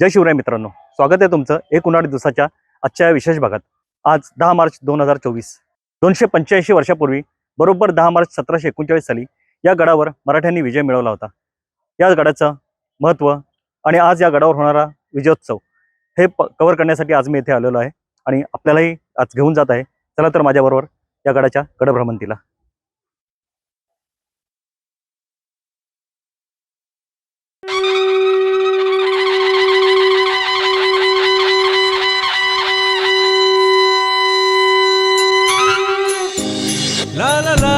जय शिवराय मित्रांनो. स्वागत आहे तुमचं एक उन्हाळी दिवसाच्या आजच्या विशेष भागात. आज दहा मार्च दोन हजार चोवीस. दोनशे पंच्याऐंशी वर्षापूर्वी बरोबर दहा मार्च सतराशे एकोणचाळीस साली या गडावर मराठ्यांनी विजय मिळवला होता. या गडाचं महत्त्व आणि आज या गडावर होणारा विजयोत्सव हे प कवर करण्यासाठी आज मी इथे आलेलो आहे आणि आपल्यालाही आज घेऊन जात आहे. चला तर माझ्याबरोबर या गडाच्या गडभ्रमंतीला. La la la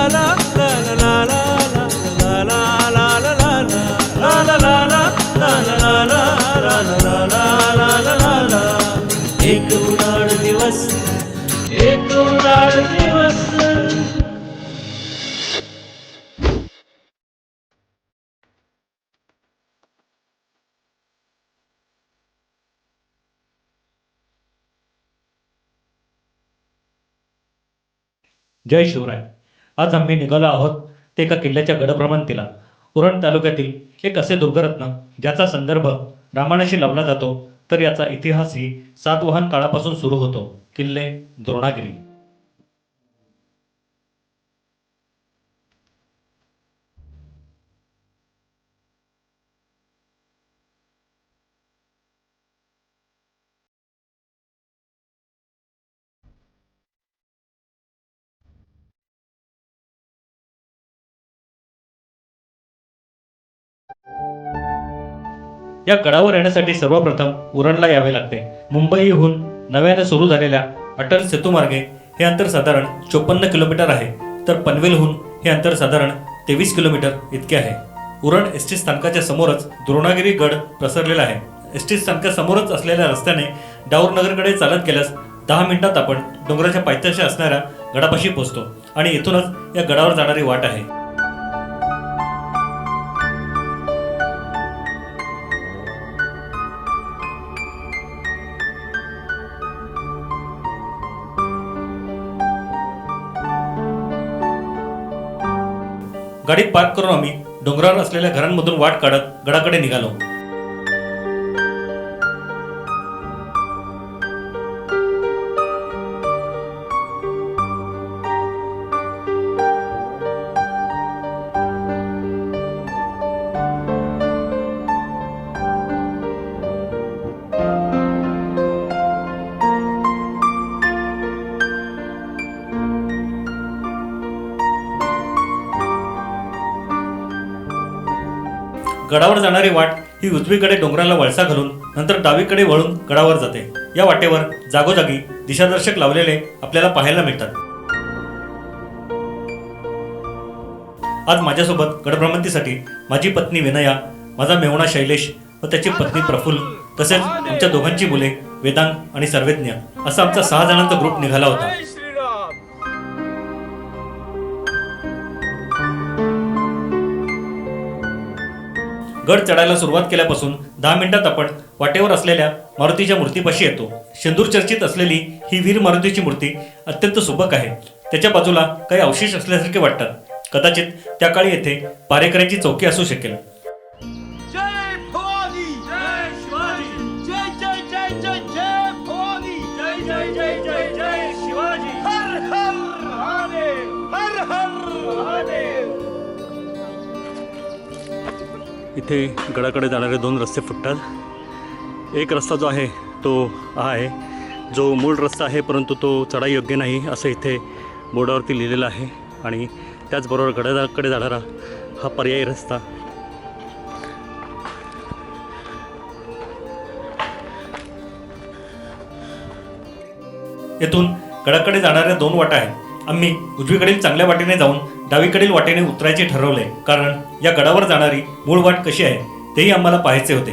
जय शिवराय. आज आम्ही निघालो आहोत ते एका किल्ल्याच्या गडभ्रमंतीला उरण तालुक्यातील एक असे दुर्गरत्न ज्याचा संदर्भ रामायणाशी लावला जातो तर याचा इतिहासही सातवाहन काळापासून सुरू होतो. किल्ले द्रोणागिरी. या गडावर येण्यासाठी सर्वप्रथम उरणला यावे लागते. मुंबईहून नव्याने सुरू झालेल्या अटल सेतूमार्गे हे अंतर साधारण चोपन्न किलोमीटर आहे. तर पनवेलहून हे अंतर साधारण तेवीस किलोमीटर इतके आहे. उरण एस टी स्थानकाच्या समोरच द्रोणागिरी गड प्रसरलेला आहे. एस टी स्थानकासमोरच असलेल्या रस्त्याने डाऊरनगरकडे चालत गेल्यास दहा मिनिटात आपण डोंगराच्या पायथ्याशी असणाऱ्या गडापाशी पोहोचतो आणि इथूनच या गडावर जाणारी वाट आहे. गाडी पार्क करून आम्ही डोंगरावर असलेल्या घरांमधून वाट काढत गडाकडे निघालो. गडावर जाणारी वाट ही उजवीकडे डोंगराला वळसा घालून नंतर डावीकडे वळून गडावर जाते. या वाटेवर जागोजागी दिशादर्शक लावलेले आपल्याला पाहायला मिळतात. आज माझ्यासोबत गडभ्रमंतीसाठी माझी पत्नी विनया माझा मेवणा शैलेश व त्याची पत्नी प्रफुल्ल तसेच आमच्या दोघांची मुले वेदांग आणि सर्वज्ञ असा आमचा सहा जणांचा ग्रुप निघाला होता. गड चढायला सुरुवात केल्यापासून दहा मिनिटात आपण वाटेवर असलेल्या मारुतीच्या मूर्तीपाशी येतो. शेंदूर चर्चित असलेली ही वीर मारुतीची मूर्ती अत्यंत सुबक आहे. त्याच्या बाजूला काही अवशेष असल्यासारखे वाटतात. कदाचित त्या काळी येथे पारेकऱ्यांची चौकी असू शकेल. इथे गडाकडे जाणारे दोन रस्ते फुटतात. एक रस्ता जो आहे तो हा आहे. जो मूळ रस्ता आहे परंतु तो चढाई योग्य नाही असं इथे बोर्डावरती लिहिलेलं आहे. आणि त्याचबरोबर गडाकडे जाणारा हा पर्यायी रस्ता. येथून गडाकडे जाणाऱ्या दोन वाटा आहेत. आम्ही उजवीकडील चांगल्या वाटेने जाऊन डावीकडील वाटेने उतरायचे ठरवले. कारण या गडावर जाणारी मूळ वाट कशी आहे तेही आम्हाला पाहायचे होते.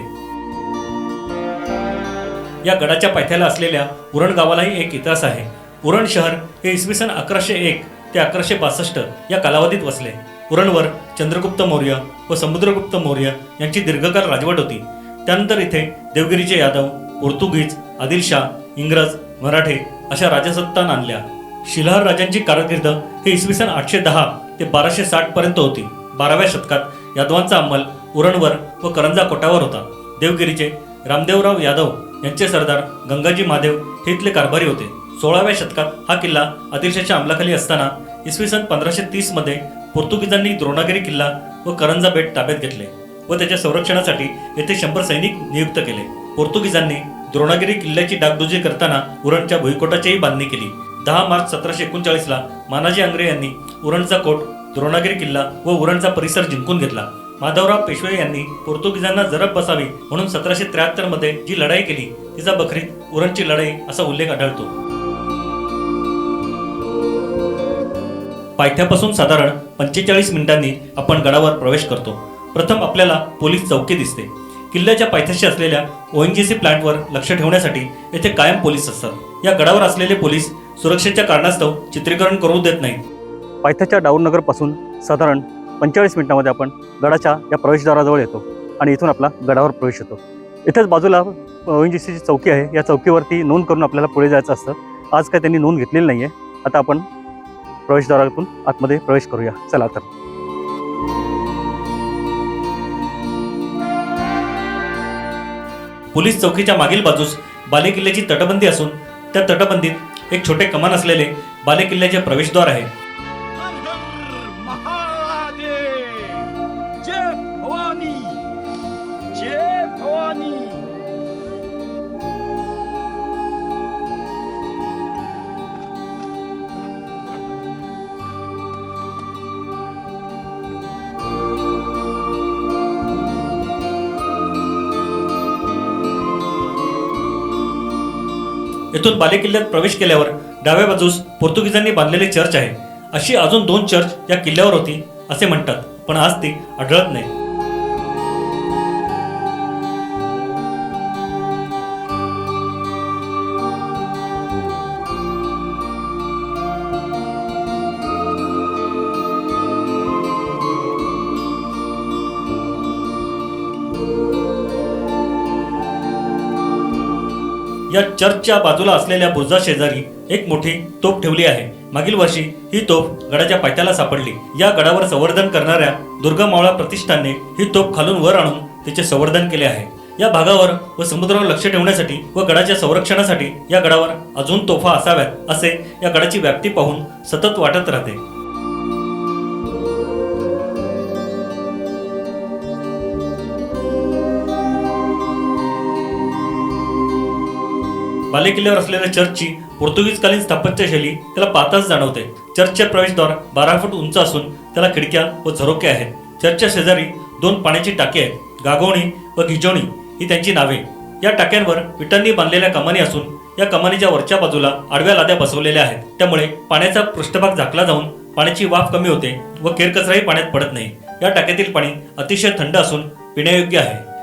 या गडाच्या पायथ्याला असलेल्या उरण गावालाही एक इतिहास आहे. उरण शहर हे इसवी सन अकराशे एक ते अकराशे बासष्ट या कालावधीत वसले. उरणवर चंद्रगुप्त मौर्य व समुद्रगुप्त मौर्य यांची दीर्घकाळ राजवट होती. त्यानंतर इथे देवगिरीचे यादव पोर्तुगीज आदिलशाह इंग्रज मराठे अशा राजसत्ता आणल्या. शिलाहार राजांची कारकीर्द हे इसवी सन आठशे दहा ते बाराशे साठ पर्यंत होती. बाराव्या शतकात यादवांचा अंमल उरणवर व करंजा कोटावर होता. देवगिरीचे रामदेवराव यादव यांचे सरदार गंगाजी महादेव हे इथले कारभारी होते. सोळाव्या शतकात हा किल्ला आदिलशाच्या अंमलाखाली असताना इसवी सन पंधराशे तीसमध्ये पोर्तुगीजांनी द्रोणागिरी किल्ला व करंजा बेट ताब्यात घेतले व त्याच्या संरक्षणासाठी येथे शंभर सैनिक नियुक्त केले. पोर्तुगीजांनी द्रोणागिरी किल्ल्याची डागडुजी करताना उरणच्या भुईकोटाचीही बांधणी केली. दहा मार्च सतराशे एकोणचाळीसला मानाजी आंग्रे यांनी उरणचा कोट द्रोणागिरी किल्ला व उरणचा परिसर जिंकून घेतला. माधवराव पेशवे यांनी पोर्तुगीजांना जरब बसावी म्हणून सतराशे त्र्याहत्तरमध्ये जी लढाई केली तिचा बखरीत उरणची लढाई असा उल्लेख आढळतो. पायथ्यापासून साधारण पंचेचाळीस मिनिटांनी आपण गडावर प्रवेश करतो. प्रथम आपल्याला पोलीस चौकी दिसते. किल्ल्याच्या पायथ्याशी असलेल्या ओएनजीसी प्लांटवर लक्ष ठेवण्यासाठी येथे कायम पोलीस असतात. या गडावर असलेले पोलीस सुरक्षेच्या कारणास्तव चित्रीकरण करू देत नाहीत पायथ्याच्या डाऊननगरपासून साधारण पंचेचाळीस मिनिटांमध्ये आपण गडाच्या या प्रवेशद्वाराजवळ येतो आणि इथून आपला गडावर प्रवेश होतो. इथेच बाजूला ओ एन जी सीची चौकी आहे. या चौकीवरती नोंद करून आपल्याला पुढे जायचं असतं. आज काय त्यांनी नोंद घेतलेली नाही आहे आता आपण प्रवेशद्वारातून आतमध्ये प्रवेश करूया. चला तर. पोलीस चौकीच्या मागील बाजूस बालेकिल्ल्याची तटबंदी असून त्या तटबंदीत एक छोटे कमान असलेले बालेकिल्ल्याचे प्रवेशद्वार आहे. येथून बालेकिल्ल्यात प्रवेश केल्यावर डाव्या बाजूस पोर्तुगीजांनी बांधलेले चर्च आहे. अशी अजून दोन चर्च या किल्ल्यावर होती असे म्हणतात. पण आज ती आढळत नाही. या चर्चच्या बाजूला असलेल्या बुर्जा शेजारी एक मोठी तोफ ठेवली आहे. मागील वर्षी ही तोफ गडाच्या पायथ्याला सापडली. या गडावर संवर्धन करणाऱ्या दुर्गा मावळा प्रतिष्ठानने ही तोफ खालून वर आणून तिचे संवर्धन केले आहे. या भागावर व समुद्रावर लक्ष ठेवण्यासाठी व गडाच्या संरक्षणासाठी या गडावर अजून तोफा असाव्यात असे या गडाची व्याप्ती पाहून सतत वाटत राहते. बालेकिल्ल्यावर असलेल्या चर्चची पोर्तुगीजकालीन स्थापत्यशैली त्याला पाहताच जाणवते. चर्चचे प्रवेशद्वार बारा फूट उंच असून त्याला खिडक्या व झरोके आहेत. चर्चच्या शेजारी दोन पाण्याची टाकी आहेत. गागोणी व घिजोणी ही त्यांची नावे. या टाक्यांवर विटांनी बांधलेल्या कमानी असून या कमानीच्या वरच्या बाजूला आडव्या लाद्या बसवलेल्या आहेत. त्यामुळे पाण्याचा पृष्ठभाग झाकला जाऊन पाण्याची वाफ कमी होते व केरकचराही पाण्यात पडत नाही. या टाक्यातील पाणी अतिशय थंड असून पिण्यायोग्य आहे.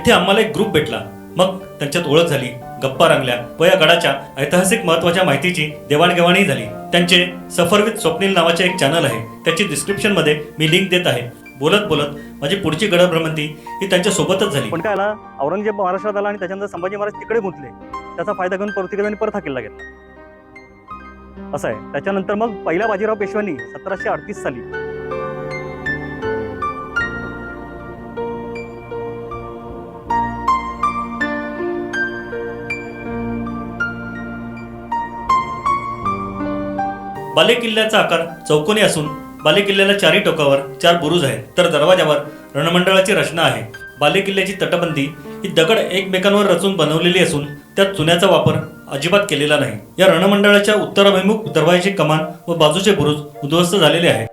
येथे आम्हाला एक ग्रुप भेटला. मग त्यांच्यात ओळख झाली गप्पा रंगल्या व या गडाच्या ऐतिहासिक महत्त्वाच्या माहितीची देवाणघेवाणही झाली. त्यांचे सफर विथ स्वप्नील नावाचे एक चॅनल आहे. त्याची डिस्क्रिप्शनमध्ये मी लिंक देत आहे. बोलत बोलत माझी पुढची गडभ्रमंती ही त्यांच्या सोबतच झाली. पण काय आला औरंगजेब महाराष्ट्रात आला आणि त्याच्यानंतर संभाजी महाराज तिकडे गुंतले. त्याचा फायदा घेऊन पोर्तुगीजांनी परत हा किल्ला घेतला असं आहे. त्याच्यानंतर मग पहिल्या बाजीराव पेशव्यांनी सतराशे अडतीस साली बालेकिल्ल्याचा आकार चौकोनी असून बालेकिल्ल्याला चारी टोकावर चार बुरुज आहेत. तर दरवाजावर रणमंडळाची रचना आहे. बालेकिल्ल्याची तटबंदी ही दगड एकमेकांवर रचून बनवलेली असून त्यात चुन्याचा वापर अजिबात केलेला नाही. या रणमंडळाच्या उत्तराभिमुख दरवाजाची कमान व बाजूचे बुरुज उद्ध्वस्त झालेले आहे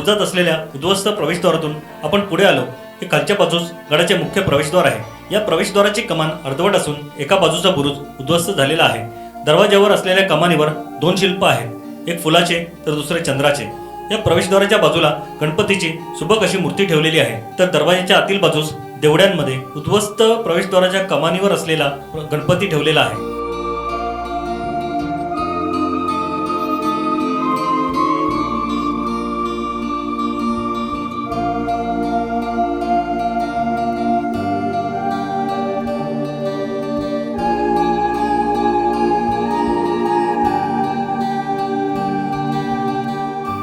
या असलेल्या उद्ध्वस्त प्रवेशद्वारातून आपण पुढे आलो. हे खालच्या बाजूस गडाचे मुख्य प्रवेशद्वार आहे. या प्रवेशद्वाराची कमान अर्धवट असून एका बाजूचा बुरुज उद्ध्वस्त झालेला आहे. दरवाज्यावर असलेल्या कमानीवर दोन शिल्प आहेत. एक फुलाचे तर दुसरे चंद्राचे. या प्रवेशद्वाराच्या बाजूला गणपतीची सुबक अशी मूर्ती ठेवलेली आहे. तर दरवाजाच्या आतील बाजूस देवड्यांमध्ये उद्ध्वस्त प्रवेशद्वाराच्या कमानीवर असलेला गणपती ठेवलेला आहे.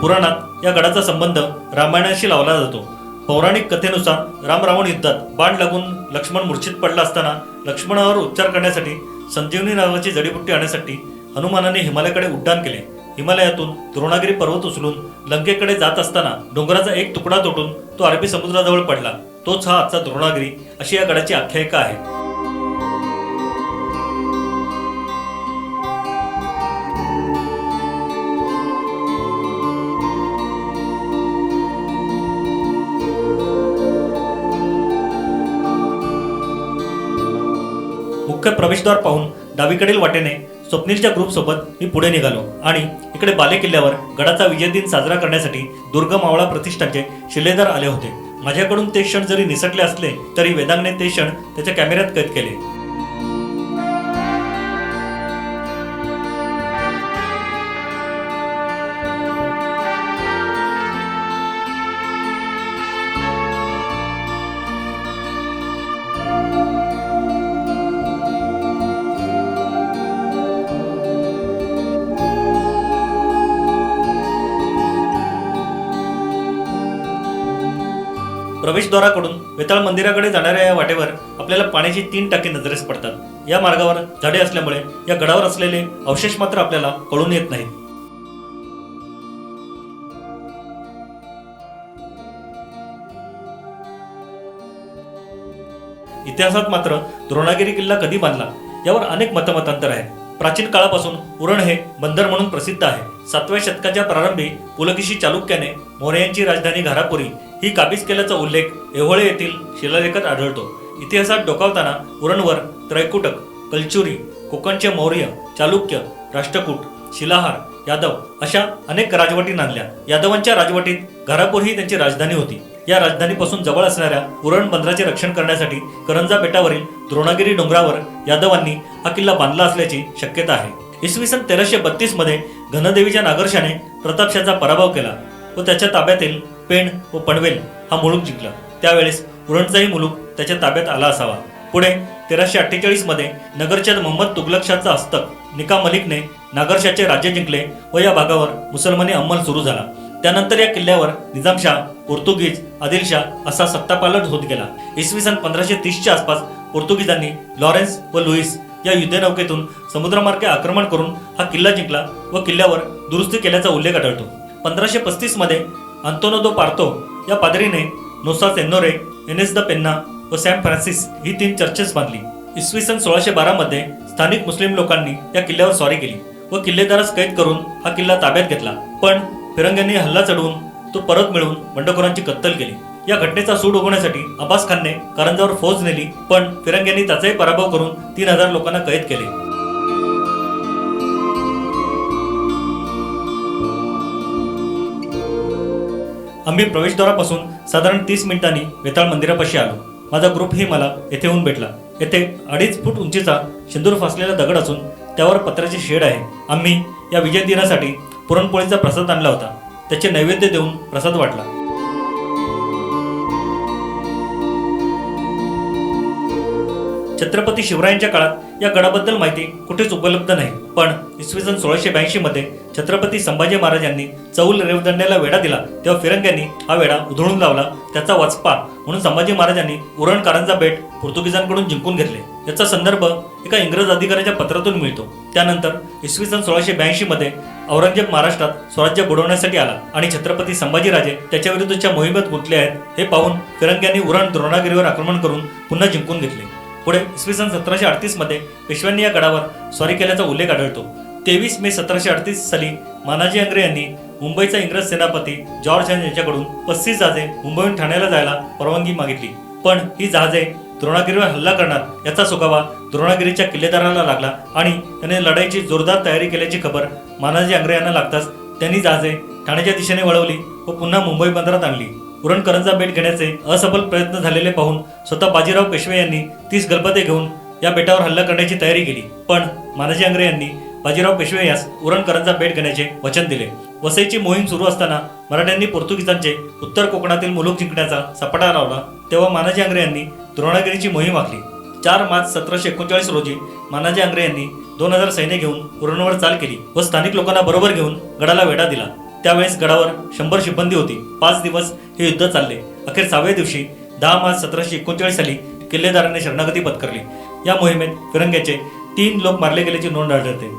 पुराणात या गडाचा संबंध रामायणाशी लावला जातो. पौराणिक कथेनुसार राम रावण युद्धात बाण लागून लक्ष्मण मूर्छित पडला असताना लक्ष्मणावर उपचार करण्यासाठी संजीवनी नावाची जडीबुट्टी आणण्यासाठी हनुमानाने हिमालयाकडे उड्डाण केले. हिमालयातून द्रोणागिरी पर्वत उचलून लंकेकडे जात असताना डोंगराचा एक तुकडा तोटून तो अरबी समुद्राजवळ पडला. तोच हा आजचा द्रोणागिरी अशी या गडाची आख्यायिका आहे. मुख्य प्रवेशद्वार पाहून डावीकडील वाटेने स्वप्नीलच्या ग्रुपसोबत मी पुढे निघालो आणि इकडे बाले किल्ल्यावर गडाचा विजय दिन साजरा करण्यासाठी दुर्ग मावळा प्रतिष्ठानचे शिलेदार आले होते. माझ्याकडून ते क्षण जरी निसटले असले तरी वेदांगने ते क्षण त्याच्या कॅमेऱ्यात कैद केले. प्रवेशद्वाराकडून वेताळ मंदिराकडे जाणाऱ्या या वाटेवर आपल्याला पाण्याची तीन टक्के नजरेस पडतात. या मार्गावर झाडे असल्यामुळे या गडावर असलेले अवशेष मात्र आपल्याला कळून येत नाहीत. इतिहासात मात्र द्रोणागिरी किल्ला कधी बांधला यावर अनेक मतमतांतर आहे. प्राचीन काळापासून उरण हे बंदर म्हणून प्रसिद्ध आहे. सातव्या शतकाच्या प्रारंभी पुलकेशी चालुक्याने मोर्यांची राजधानी घारापुरी ही काबीज केल्याचा उल्लेख ऐहोळे येथील शिलालेखात आढळतो. इतिहासात डोकावताना उरणवर त्रैकुटक कलचुरी कोकणचे मौर्य चालुक्य राष्ट्रकूट शिलाहार यादव अशा अनेक राजवटी नांदल्या. यादवांच्या राजवटीत घारापूर ही त्यांची राजधानी होती. या राजधानीपासून जवळ असणाऱ्या उरण बंदराचे रक्षण करण्यासाठी करंजा बेटावरील द्रोणागिरी डोंगरावर यादवांनी हा किल्ला बांधला असल्याची शक्यता आहे. इसवी सन तेराशे बत्तीसमध्ये घनदेवीच्या नागरशाने प्रतापशाचा पराभव केला व त्याच्या ताब्यातील पेण व पनवेल हा मुलूक जिंकला. त्यावेळेस उरणचाही मुलूक त्याच्या ताब्यात आला असावा. पुढे तेराशे अठ्ठेचाळीसमध्ये नगरच्या मोहम्मद तुगलकशाचा हस्तक निका मलिकने नागरशाचे राज्य जिंकले व या भागावर मुसलमानी अंमल सुरू झाला. त्यानंतर या किल्ल्यावर निजामशाह पोर्तुगीज आदिलशाह असा सत्तापालट होत गेला. इसवी सन पंधराशे तीसच्या आसपास पोर्तुगीजांनी लॉरेन्स व लुईस या युद्धनौकेतून समुद्रमार्गे आक्रमण करून हा किल्ला जिंकला व किल्ल्यावर दुरुस्ती केल्याचा उल्लेख आढळतो. पंधराशे पस्तीसमध्ये अंतोनो दो पार्तो या पादरीने नोसा सेन्नोरे एनेस द पेन्ना व सॅम फ्रान्सिस ही तीन चर्चेस बांधली. इसवी सन सोळाशे बारामध्ये स्थानिक मुस्लिम लोकांनी या किल्ल्यावर स्वारी केली व किल्लेदारास कैद करून हा किल्ला ताब्यात घेतला. पण फिरंग्यांनी हल्ला चढवून तो परत मिळवून बंडखोरांची कत्तल केली. या घटनेचा सूड उगवण्यासाठी अब्बास खानने करंजावर फौज नेली पण फिरंग्यांनी त्याचाही पराभव करून तीन हजार लोकांना कैद केले. आम्ही प्रवेशद्वारापासून साधारण तीस मिनिटांनी वेताळ मंदिरापाशी आलो. माझा ग्रुपही मला येथे येऊन भेटला. येथे अडीच फूट उंचीचा शिंदूर फासलेला दगड असून त्यावर पत्र्याचे शेड आहे. आम्ही या विजय दिनासाठी पुरणपोळीचा प्रसाद आणला होता. त्याचे नैवेद्य देऊन प्रसाद वाटला. छत्रपती शिवरायांच्या काळात या गडाबद्दल माहिती कुठेच उपलब्ध नाही. पण इसवी सन सोळाशे ब्याऐंशी मध्ये छत्रपती संभाजी महाराज यांनी चौल रेवदंड्याला वेढा दिला. तेव्हा फिरंग्यांनी हा वेढा उधळून लावला. त्याचा वाचपा म्हणून संभाजी महाराजांनी उरण कारंजा बेट पोर्तुगीजांकडून जिंकून घेतले. याचा संदर्भ एका इंग्रज अधिकाऱ्याच्या पत्रातून मिळतो. त्यानंतर इसवी सन सोळाशे ब्याऐंशी मध्ये औरंगजेब महाराष्ट्रात स्वराज्य बुडवण्यासाठी आला आणि छत्रपती संभाजीराजे त्याच्याविरुद्धच्या मोहिमेत गुंतले आहेत हे पाहून फिरंग्यांनी उरण द्रोणागिरीवर आक्रमण करून पुन्हा जिंकून घेतले. पुढे इसवी सन सतराशे अडतीसमध्ये पेशव्यांनी या गडावर स्वारी केल्याचा उल्लेख आढळतो. तेवीस मे सतराशे अडतीस साली मानाजी अंग्रे यांनी मुंबईचा इंग्रज सेनापती जॉर्ज हॅन यांच्याकडून पस्तीस जहाजे मुंबईहून ठाण्याला जायला परवानगी मागितली. पण ही जहाजे द्रोणागिरीवर हल्ला करणार याचा सुगावा द्रोणागिरीच्या किल्लेदाराला लागला आणि त्याने लढाईची जोरदार तयारी केल्याची खबर मानाजी अंग्रे यांना लागताच त्यांनी जहाजे ठाण्याच्या दिशेने वळवली व पुन्हा मुंबई बंदरात आणली. उरण करंजा बेट घेण्याचे असफल प्रयत्न झालेले पाहून स्वतः बाजीराव पेशवे यांनी तीस गलबते घेऊन या बेटावर हल्ला करण्याची तयारी केली. पण मानाजी अंग्रे यांनी बाजीराव पेशवे यास उरण करंजा बेट घेण्याचे वचन दिले. वसईची मोहीम सुरू असताना मराठ्यांनी पोर्तुगीजांचे उत्तर कोकणातील मुलूक जिंकण्याचा सपाटा लावला तेव्हा मानाजी अंग्रे यांनी द्रोणागिरीची मोहीम आखली. चार मार्च सतराशे एकोणचाळीस रोजी मानाजी आंग्रे यांनी दोन हजार सैन्य घेऊन उरणवर चाल केली व स्थानिक लोकांना बरोबर घेऊन गडाला वेढा दिला. त्यावेळेस गडावर शंभर शिबंदी होती. पाच दिवस हे युद्ध चालले. अखेर सहाव्या दिवशी दहा मार्च सतराशे एकोणचाळीस साली किल्लेदाराने शरणागती पत्करली. या मोहिमेत फिरंग्याचे तीन लोक मारले गेल्याची नोंद आढळते.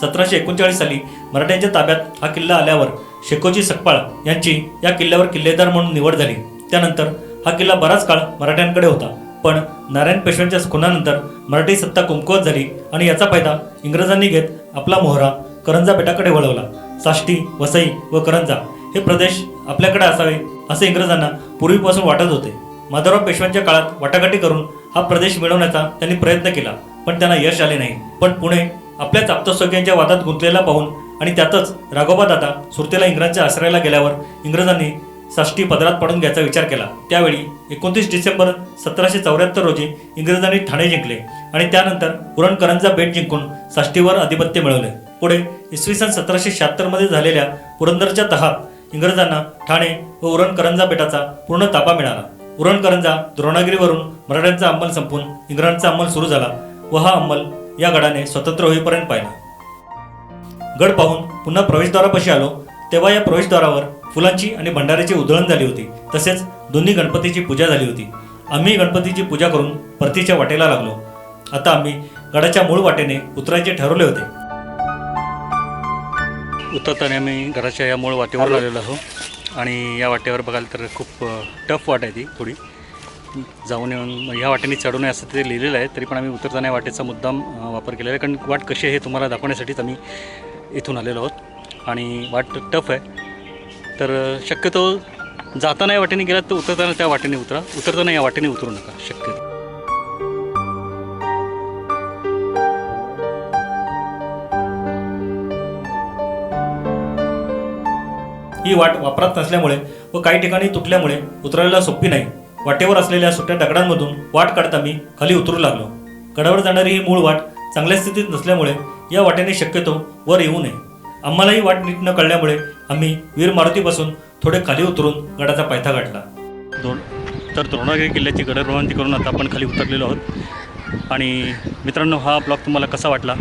सतराशे एकोणचाळीस साली मराठ्यांच्या ताब्यात हा किल्ला आल्यावर शेकोजी सकपाळ यांची या किल्ल्यावर किल्लेदार म्हणून निवड झाली. त्यानंतर हा किल्ला बराच काळ मराठ्यांकडे होता. पण नारायण पेशव्यांच्या खुनानंतर मराठी सत्ता कुमकुवत झाली आणि याचा फायदा इंग्रजांनी घेत आपला मोहरा करंजा बेटाकडे वळवला. साष्टी वसई व करंजा हे प्रदेश आपल्याकडे असावे असे इंग्रजांना पूर्वीपासून वाटत होते. माधवराव पेशव्यांच्या काळात वाटाघाटी करून हा प्रदेश मिळवण्याचा त्यांनी प्रयत्न केला पण त्यांना यश आले नाही. पण पुणे आपल्याच आप्तसौख्यांच्या वादात गुंतलेला पाहून आणि त्यातच राघोबा दादा सुरतेला इंग्रजांच्या आश्रयाला गेल्यावर इंग्रजांनी साष्टी पदरात पडून घ्यायचा विचार केला. त्यावेळी एकोणतीस डिसेंबर सतराशे चौऱ्याहत्तर रोजी इंग्रजांनी ठाणे जिंकले आणि त्यानंतर उरणकरांचा बेट जिंकून साष्टीवर आधिपत्य मिळवले. पुढे इसवी सन सतराशे शहात्तरमध्ये झालेल्या पुरंदरच्या तहात इंग्रजांना ठाणे व उरण करंजा बेटाचा पूर्ण ताबा मिळाला. उरण करंजा द्रोणागिरीवरून मराठ्यांचा अंमल संपून इंग्रजांचा अंमल सुरू झाला व हा अंमल या गडाने स्वतंत्र होईपर्यंत पाहिला. गड पाहून पुन्हा प्रवेशद्वारापाशी आलो तेव्हा या प्रवेशद्वारावर फुलांची आणि भंडाऱ्याची उधळण झाली होती. तसेच दोन्ही गणपतीची पूजा झाली होती. आम्ही गणपतीची पूजा करून परतीच्या वाटेला लागलो. आता आम्ही गडाच्या मूळ वाटेने उतरायचे ठरवले होते. उतरताना आम्ही घराच्या या मूळ वाटेवर आलेलो आहोत. आणि या वाटेवर बघाल तर खूप टफ वाट आहे ती थोडी. जाऊन येऊन ह्या वाटेने चढू नये असं ते लिहिलेलं आहे तरी पण आम्ही उतरताना या वाटेचा मुद्दाम वापर केलेला आहे. कारण वाट कशी आहे हे तुम्हाला दाखवण्यासाठीच आम्ही इथून आलेलो आहोत. आणि वाट टफ आहे. तर शक्यतो जाताना या वाटेने गेलात तर उतरताना त्या वाटेने उतरा. उतरताना या वाटेने उतरू नका. शक्यतो. ही वाट वापरात नसल्यामुळे व काही ठिकाणी तुटल्यामुळे उतरायला सोपी नाही. वाटेवर असलेल्या सुट्या दगडांमधून वाट काढता मी खाली उतरू लागलो. गडावर जाणारी ही मूळ वाट चांगल्या स्थितीत नसल्यामुळे या वाटेने शक्यतो वर येऊ नये. आम्हालाही वाट नीट न कळल्यामुळे आम्ही वीर मारुतीपासून थोडे खाली उतरून गडाचा पायथा गाठला. दोन. तर द्रोणागिरी किल्ल्याची गडरवंती करून आता आपण खाली उतरलेलो आहोत. आणि मित्रांनो हा ब्लॉग तुम्हाला कसा वाटला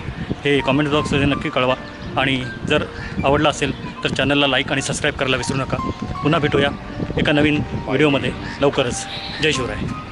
हे कॉमेंट बॉक्समध्ये नक्की कळवा. आणि जर आवडला असेल तर चॅनलला लाईक आणि सबस्क्राईब करायला विसरू नका. पुन्हा भेटूया एका नवीन व्हिडिओमध्ये. लवकरच. जय शिवराय.